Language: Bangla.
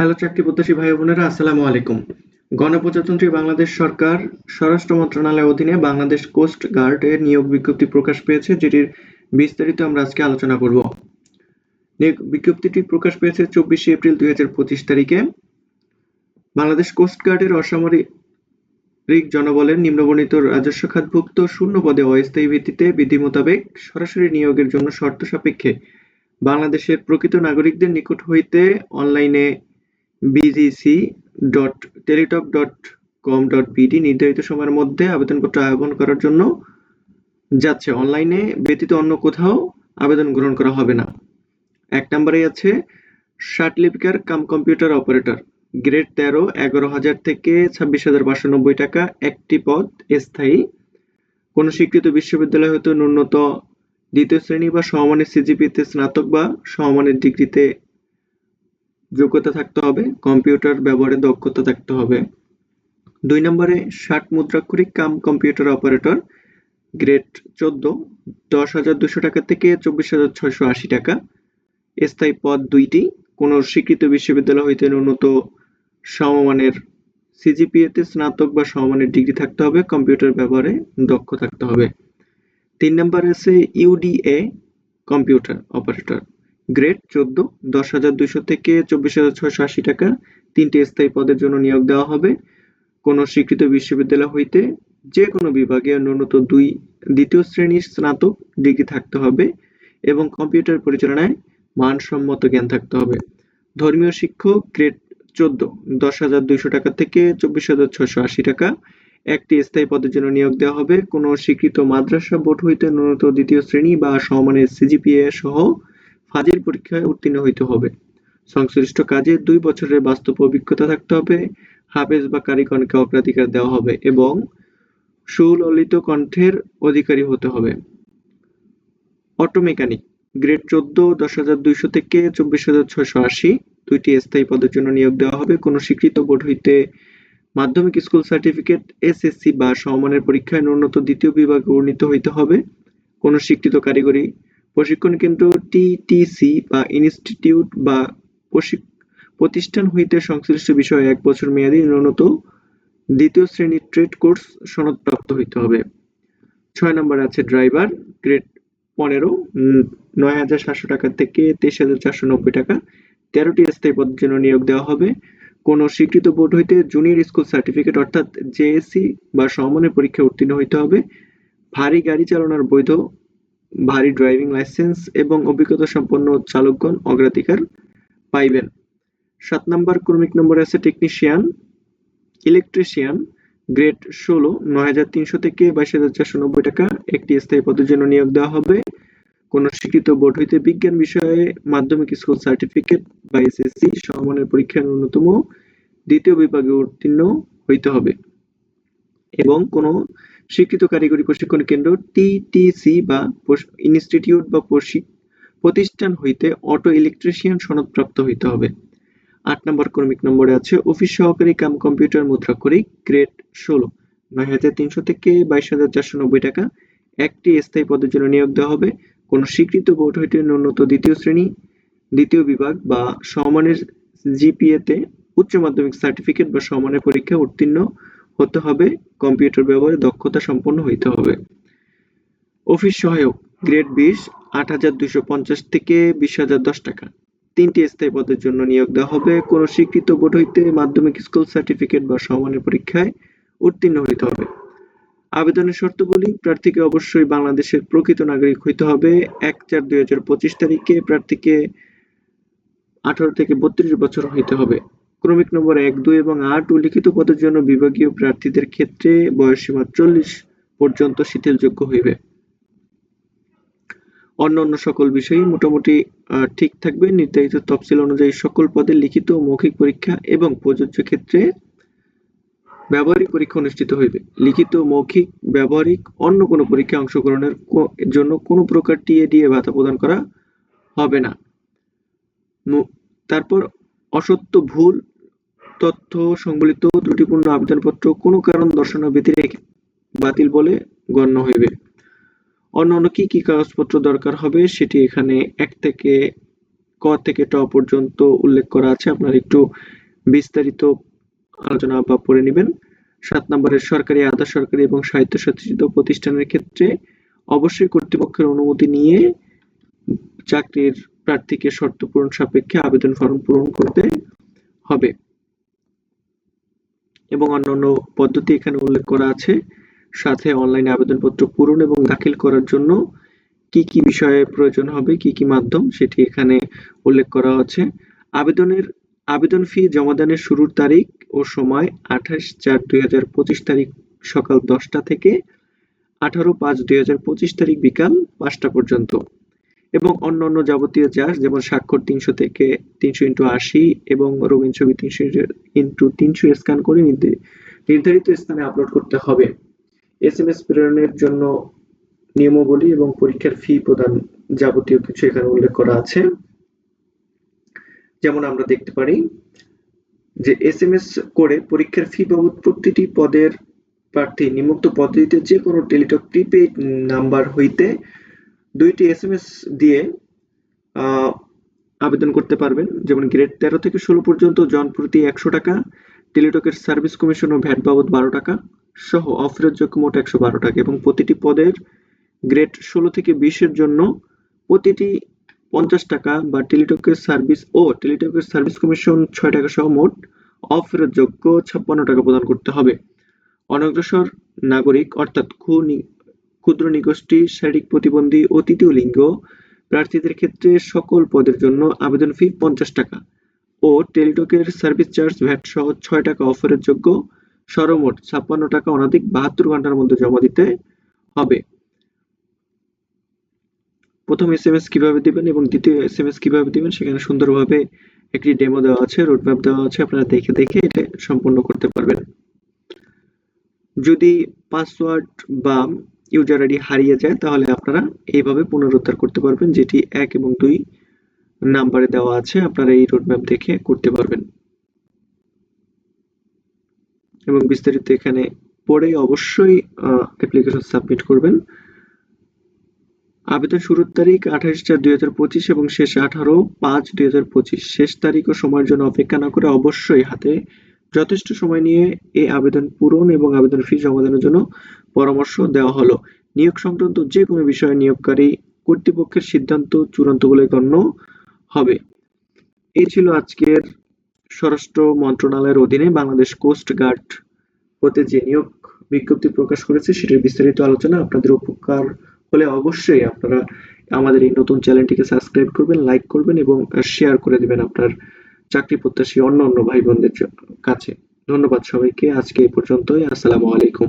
হ্যালো চাকরি প্রত্যাশী ভাই বোনেরা, আসসালামু আলাইকুম। গণপ্রজাতন্ত্রী বাংলাদেশ সরকার, স্বরাষ্ট্র মন্ত্রণালয়ের অধীনে বাংলাদেশ কোস্ট গার্ড এর নিয়োগ বিজ্ঞপ্তি প্রকাশ পেয়েছে, যেটির বিস্তারিত আমরা আজকে আলোচনা করব। বিজ্ঞপ্তিটি প্রকাশ পেয়েছে চব্বিশে এপ্রিল দুই তারিখে। বাংলাদেশ কোস্ট গার্ডের অসামরিক জনবলের নিম্নবর্ণিত রাজস্ব খাতভুক্ত শূন্য পদে অস্থায়ী ভিত্তিতে বিধি মোতাবেক সরাসরি নিয়োগের জন্য শর্ত সাপেক্ষে বাংলাদেশের প্রকৃত নাগরিকদের নিকট হইতে অনলাইনে BGC dot Teletalk dot com dot BD নির্ধারিত সময়ের মধ্যে আবেদনপত্র আহ্বান করার জন্য যাচ্ছে। অনলাইনে ব্যতীত অন্য কোথাও আবেদন গ্রহণ করা হবে না। এক নম্বরে আছে লিপিকার কাম কম্পিউটার অপারেটর। গ্রেড তেরো, এগারো হাজার থেকে ছাব্বিশ হাজার পাঁচশো নব্বই টাকা একটি পদ স্থায়ী। কোন স্বীকৃত বিশ্ববিদ্যালয় হতে ন্যূনতম দ্বিতীয় শ্রেণি বা সমমানের সিজিপিতে স্নাতক বা সমমানের ডিগ্রিতে যোগ্যতা থাকতে হবে, কম্পিউটার ব্যবহারে দক্ষতা থাকতে হবে। দুই নম্বরে, ষাট মুদ্রাক্ষরিক কাম কম্পিউটার অপারেটর, গ্রেড চোদ্দ, দশ হাজার দুশো টাকা থেকে চব্বিশ হাজার ছয়শো আশি টাকা। স্থায়ী পদ দুইটি, কোনো স্বীকৃত বিশ্ববিদ্যালয় হইতে ন্যূনতম সমমানের সিজিপিএতে স্নাতক বা সমমানের ডিগ্রি থাকতে হবে, কম্পিউটার ব্যবহারে দক্ষ থাকতে হবে। তিন নম্বর আছে ইউডিএ, কম্পিউটার অপারেটর। গ্রেড চোদ্দ, দশ হাজার দুইশো থেকে চব্বিশ হাজার ছয়শো আশি টাকা তিনটি স্থায়ী পদের জন্য নিয়োগ দেওয়া হবে। কোনো স্বীকৃত বিশ্ববিদ্যালয় হইতে যে কোনো বিভাগে ন্যূনতম দুই, দ্বিতীয় শ্রেণির স্নাতক ডিগ্রি থাকতে হবে এবং কম্পিউটার পরিচালনায় মানসম্মত জ্ঞান থাকতে হবে। ধর্মীয় শিক্ষক গ্রেড চোদ্দ, দশ হাজার দুইশো টাকা থেকে চব্বিশ হাজার ছয়শো আশি টাকা একটি স্থায়ী পদের জন্য নিয়োগ দেওয়া হবে। কোনো স্বীকৃত মাদ্রাসা বোর্ড হইতে ন্যূনতম দ্বিতীয় শ্রেণি বা সমমানের সিজিপিএ সহ ফাজিল পরীক্ষায় উত্তীর্ণ হইতে হবে। সংশ্লিষ্ট কাজে দুই বছরের বাস্তব অভিজ্ঞতা থাকতে হবে, হাফেজ বা কারিগণকে অগ্রাধিকার দেওয়া হবে এবং সুললিত কণ্ঠের অধিকারী হতে হবে। অটো মেকানিক গ্রেড চোদ্দ, দশ হাজার দুইশো থেকে চব্বিশ হাজার ছয়শো আশি, দুইটি স্থায়ী পদের জন্য নিয়োগ দেওয়া হবে। কোনো স্বীকৃত বোর্ড হইতে মাধ্যমিক স্কুল সার্টিফিকেট, এসএসসি বা সমমানের পরীক্ষায় ন্যূনতম দ্বিতীয় বিভাগে উন্নীত হইতে হবে। কোনো স্বীকৃত কারিগরি প্রশিক্ষণ কেন্দ্র টিটিসি বা ইনস্টিটিউট বা প্রতিষ্ঠান হইতে সংশ্লিষ্ট বিষয়ে এক বছর মেয়াদী ন্যূনতম দ্বিতীয় শ্রেণির ট্রেড কোর্স সনদপ্রাপ্ত হইতে হবে। ছয় নম্বর আছে ড্রাইভার, গ্রেড পনেরো নয় হাজার সাতশো টাকা থেকে তেইশ হাজার চারশো নব্বই টাকা। তেরোটি স্থায়ী পদের জন্য নিয়োগ দেওয়া হবে। কোনো স্বীকৃত বোর্ড হইতে জুনিয়র স্কুল সার্টিফিকেট অর্থাৎ জেএসসি বা সমমানের পরীক্ষায় উত্তীর্ণ হইতে হবে। ভারী গাড়ি চালানোর বৈধ ভারী ড্রাইভিং লাইসেন্স এবং অভিজ্ঞতা সম্পন্ন চালকগণ অগ্রাধিকার পাইবেন। সাত নম্বর ক্রমিক নম্বর আছে টেকনিশিয়ান ইলেকট্রিশিয়ান গ্রেড ষোলো, নয় হাজার তিনশো থেকে বাইশ হাজার চারশো নব্বই টাকা। একটি স্থায়ী পদের জন্য নিয়োগ দেওয়া হবে। কোন স্বীকৃত বোর্ড হইতে বিজ্ঞান বিষয়ে মাধ্যমিক স্কুল সার্টিফিকেট বা এসএসসি সমমানের পরীক্ষায় ন্যূনতম দ্বিতীয় বিভাগে উত্তীর্ণ হইতে হবে। এবং কোন স্বীকৃত কারিগরি প্রশিক্ষণ কেন্দ্র টিটিসি বা ইনস্টিটিউট বা প্রতিষ্ঠান হইতে অটো ইলেকট্রিশিয়ান সনদপ্রাপ্ত হইতে হবে। আট নম্বর ক্রমিক নম্বরে আছে, অফিস সহকারী কাম কম্পিউটার মুদ্রাক্ষরিক গ্রেড ষোলো। নয় হাজার তিনশো থেকে বাইশ হাজার চারশো নব্বই টাকা। একটি স্থায়ী পদের জন্য নিয়োগ দেওয়া হবে। কোন স্বীকৃত বোর্ড হইতে ন্যূনত দ্বিতীয় শ্রেণি, দ্বিতীয় বিভাগ বা সমমানের জিপিএতে উচ্চ মাধ্যমিক সার্টিফিকেট বা সমানের পরীক্ষায় উত্তীর্ণ হতে হবে, কম্পিউটার ব্যবহারে দক্ষতা সম্পন্ন হইতে হবে। অফিস সহায়ক, গ্রেড বিশ, আট হাজার দুইশো পঞ্চাশ থেকে বিশ হাজার দশ টাকা। তিনটি স্থায়ী পদের জন্য নিয়োগ দেওয়া হবে। কোনো স্বীকৃত বোর্ড হইতে মাধ্যমিক স্কুল সার্টিফিকেট বা সমানের পরীক্ষায় উত্তীর্ণ হইতে হবে। আবেদনের শর্তাবলী প্রার্থীকে অবশ্যই বাংলাদেশের প্রকৃত নাগরিক হইতে হবে। এক চার দুই হাজার পঁচিশ তারিখে প্রার্থীকে আঠারো থেকে বত্রিশ বছর হইতে হবে। ক্রমিক নম্বর এক, দুই এবং আট উল্লিখিত পদের জন্য বিভাগীয় প্রার্থীদের ক্ষেত্রে বয়সসীমা চল্লিশ পর্যন্ত শিথিলযোগ্য হইবে। অন্য অন্য সকল বিষয়ই মোটামুটি ঠিক থাকবে। নির্ধারিত তফসিল অনুযায়ী সকল পদের লিখিত মৌখিক পরীক্ষা এবং প্রযোজ্য ক্ষেত্রে ব্যবহারিক পরীক্ষা অনুষ্ঠিত হইবে। লিখিত মৌখিক ব্যবহারিক অন্য কোনো পরীক্ষায় অংশগ্রহণের জন্য কোনো প্রকার টিএডিএ ভাতা প্রদান করা হবে না। তারপর অসত্য ভুল তথ্য সংবলিত ত্রুটিপূর্ণ আবেদনপত্র কোনো কারণ দর্শানো ব্যতিরেকে বাতিল বলে গণ্য হইবে। অন্যান্য কি কি কাগজপত্র দরকার হবে সেটি এখানে এক থেকে ক থেকে ট পর্যন্ত উল্লেখ করা আছে। আপনারা একটু বিস্তারিত আলোচনা বা পড়ে নেবেন। সাত নম্বরের সরকারি, আধা সরকারি এবং সাহিত্য স্বায়ত্তশাসিত প্রতিষ্ঠানের ক্ষেত্রে অবশ্যই কর্তৃপক্ষের অনুমতি নিয়ে চাকরির প্রার্থীকে শর্ত পূরণ সাপেক্ষে আবেদন ফর্ম পূরণ করতে হবে। এবং অন্যান্য পদ্ধতি এখানে উল্লেখ করা আছে। সাথে অনলাইনে আবেদনপত্র পূরণ এবং দাখিল করার জন্য কি কি বিষয়ে প্রয়োজন হবে, কি কি মাধ্যম, সেটি এখানে উল্লেখ করা আছে। আবেদনের, আবেদন ফি জমাদানের শুরুর তারিখ ও সময় আঠাশ চার দুই হাজার পঁচিশ তারিখ সকাল দশটা থেকে আঠারো পাঁচ দুই হাজার পঁচিশ তারিখ বিকাল পাঁচটা পর্যন্ত। এবং অন্যান্য যাবতীয় চার্জ, যেমন স্বাক্ষর তিনশো থেকে তিনশো ইন্টু আশি এবং রঙিন ছবি তিনশো ইন্টু তিনশো স্ক্যান করে নির্ধা- নির্ধারিত স্থানে আপলোড করতে হবে। এস এম এস প্রেরণের জন্য নিয়মাবলী এবং পরীক্ষার ফি প্রদান যাবতীয় কিছু এখানে উল্লেখ করা আছে। যেমন আমরা দেখতে পারি যে এস এম এস করে পরীক্ষার ফি বাবদ প্রতিটি পদের প্রার্থী নিম্নোক্ত পদ্ধতিতে যে কোনো টেলিটক প্রিপেইড নাম্বার হইতে দুইটি এস এম এস দিয়ে আবেদন করতে পারবেন। যেমন গ্রেড তেরো থেকে ষোলো পর্যন্ত জন প্রতি একশো টাকা টেলিটকের সার্ভিস কমিশন ও ভ্যাট বাবদ বারো টাকা, সহ অফেরতযোগ্য মোট একশো বারো টাকা। এবং প্রতিটি পদের গ্রেড ষোলো থেকে বিশের জন্য প্রতিটি পঞ্চাশ টাকা বা টেলিটকের সার্ভিস ও টেলিটকের সার্ভিস কমিশন ছয় টাকা সহ মোট অফেরতযোগ্য ছাপ্পান্ন টাকা প্রদান করতে হবে। অনগ্রসর নাগরিক, অর্থাৎ ক্ষু- নি- ক্ষুদ্র নিগোষ্ঠী, শারীরিক প্রতিবন্ধী ও তৃতীয় লিঙ্গ প্রার্থীদের ক্ষেত্রে সকল পদের জন্য আবেদন ফি পঞ্চাশ টাকা ও টেলিটকের সার্ভিস চার্জ ভ্যাট সহ ছয় টাকা অফারের যোগ্য সর্বমোট ছাপ্পান্ন টাকা অনধিক বাহাত্তর ঘণ্টার মধ্যে জমা দিতে হবে। প্রথম এস এম এস কীভাবে দিবেন এবং দ্বিতীয় এস এম এস কীভাবে দিবেন সেখানে সুন্দরভাবে একটি ডেমো দেওয়া আছে, রোডম্যাপ দেওয়া আছে, আপনারা দেখে দেখে এটা সম্পূর্ণ করতে পারবেন। যদি পাসওয়ার্ড বা ইউজার আইডি হারিয়ে যায়, তাহলে আপনারা এইভাবে পুনরুদ্ধার করতে পারবেন, যেটি এক এবং দুই নাম্বারে দেওয়া আছে, আপনারা এই রোডম্যাপ দেখে করতে পারবেন। এবং বিস্তারিত এখানে পরে অবশ্যই অ্যাপ্লিকেশন সাবমিট করবেন। আবেদন শুরুর তারিখ আঠাশ চার দুই হাজার পঁচিশ এবং শেষ আঠারো পাঁচ দুই হাজার পঁচিশ। শেষ তারিখ ও সময়ের জন্য অপেক্ষা না করে অবশ্যই হাতে যথেষ্ট সময় নিয়ে এই আবেদন পূরণ এবং আবেদন ফি জমাদানের জন্য পরামর্শ দেওয়া হলো। নিয়োগ সংক্রান্ত যে কোনো বিষয়ে নিয়োগকারী কর্তৃপক্ষের সিদ্ধান্ত চূড়ান্ত বলে গণ্য হবে। এই ছিল আজকের স্বরাষ্ট্র মন্ত্রণালয়ের অধীনে বাংলাদেশ কোস্ট গার্ড হতে যে নিয়োগ বিজ্ঞপ্তি প্রকাশ করেছে, সেটির বিস্তারিত আলোচনা আপনাদের উপকার হলে অবশ্যই আপনারা আমাদের এই নতুন চ্যানেলটিকে সাবস্ক্রাইব করবেন, লাইক করবেন এবং শেয়ার করে দেবেন আপনার চাকরি প্রত্যাশী অন্য অন্য ভাই বোনদের কাছে। ধন্যবাদ সবাইকে। আজকে এই পর্যন্তই। আসসালামু আলাইকুম।